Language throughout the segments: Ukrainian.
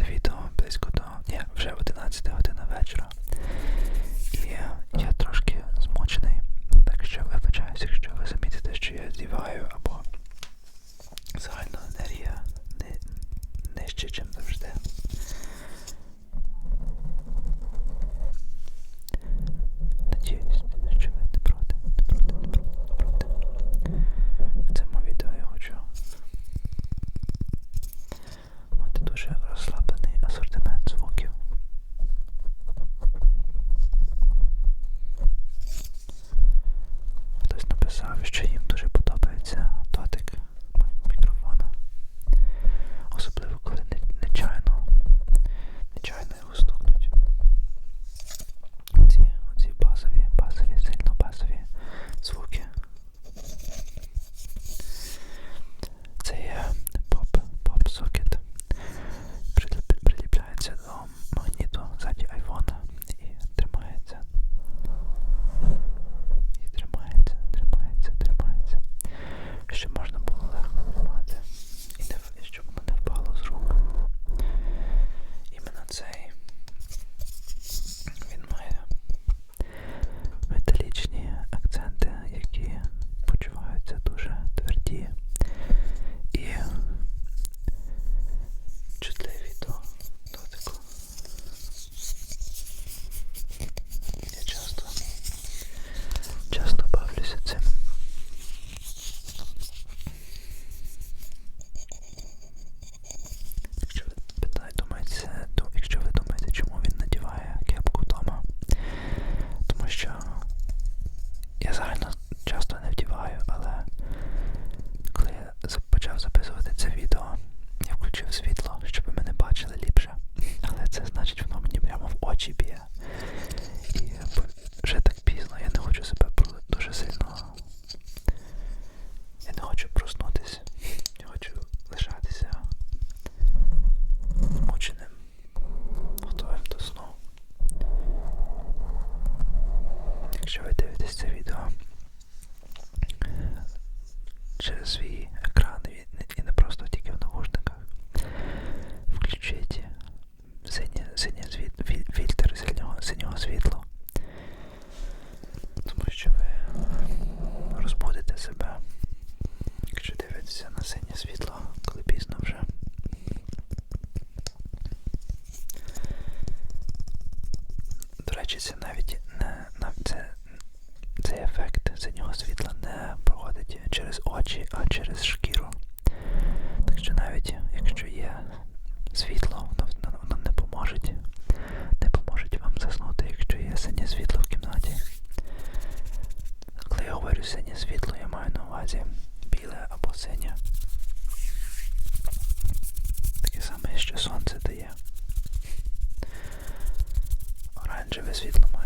це відео близько до ні, вже 11 година вечора. І я трошки змочений, так що вибачаюся, якщо ви замітите, що я зіваю або загально бачиться навіть не на це. Цей ефект синього світла не проходить через очі, а через шкіру. Так що навіть якщо є світло, воно, воно не поможе оранжеве світло.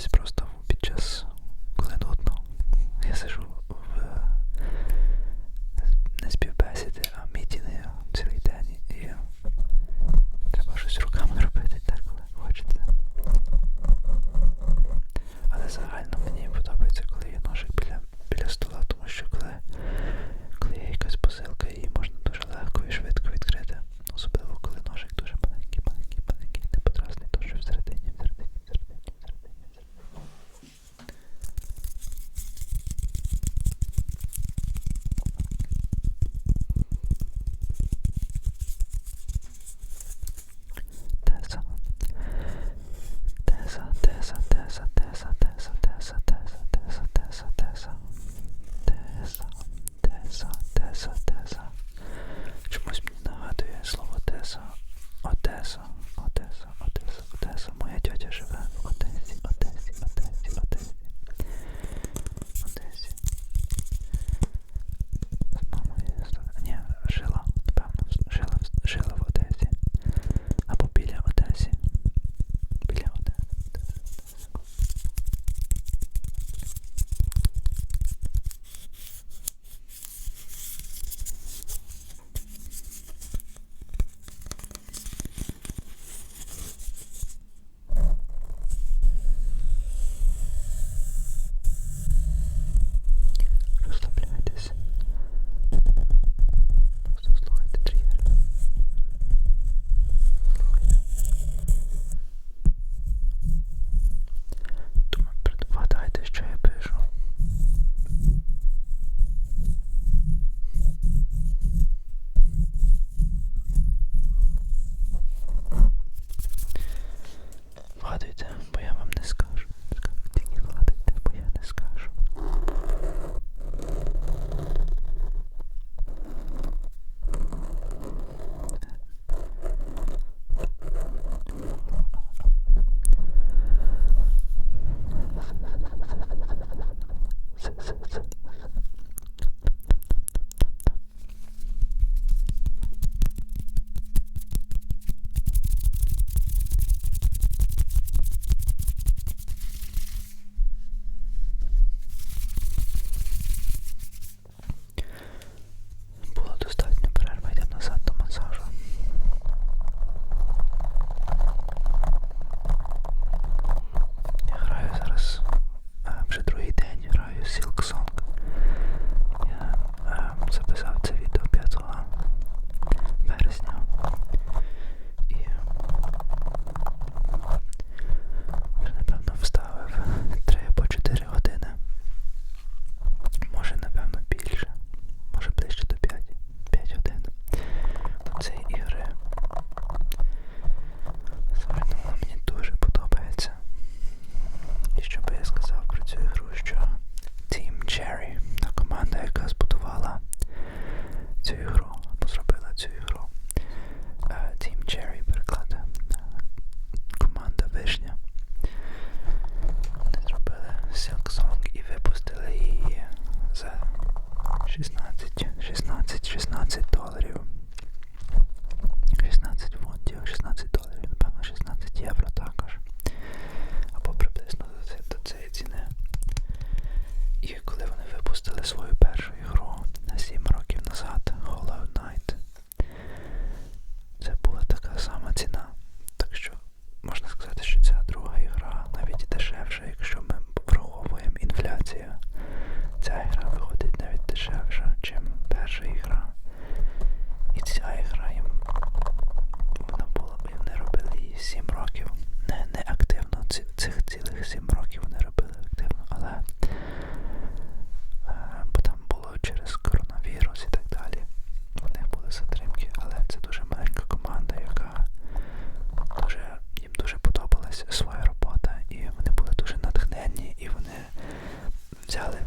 здесь просто tell it.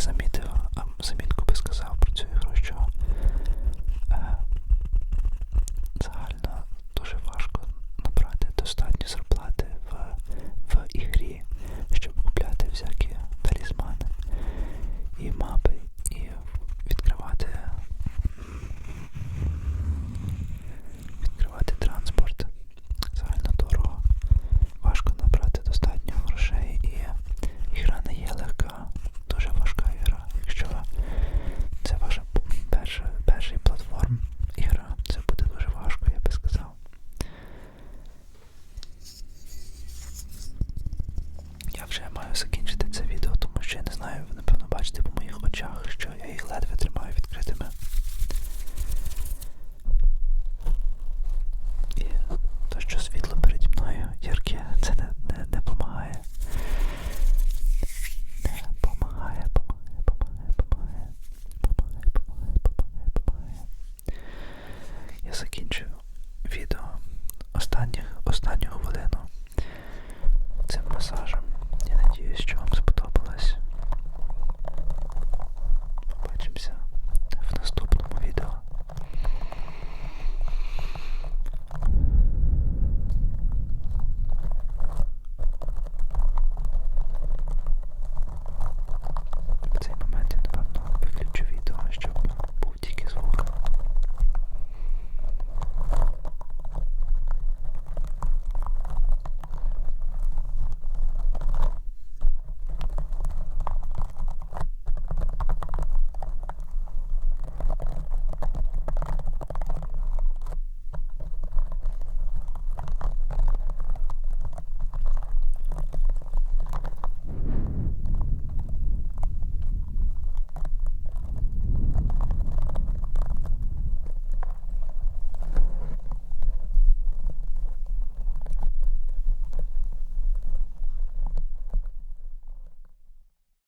Заметил, заметку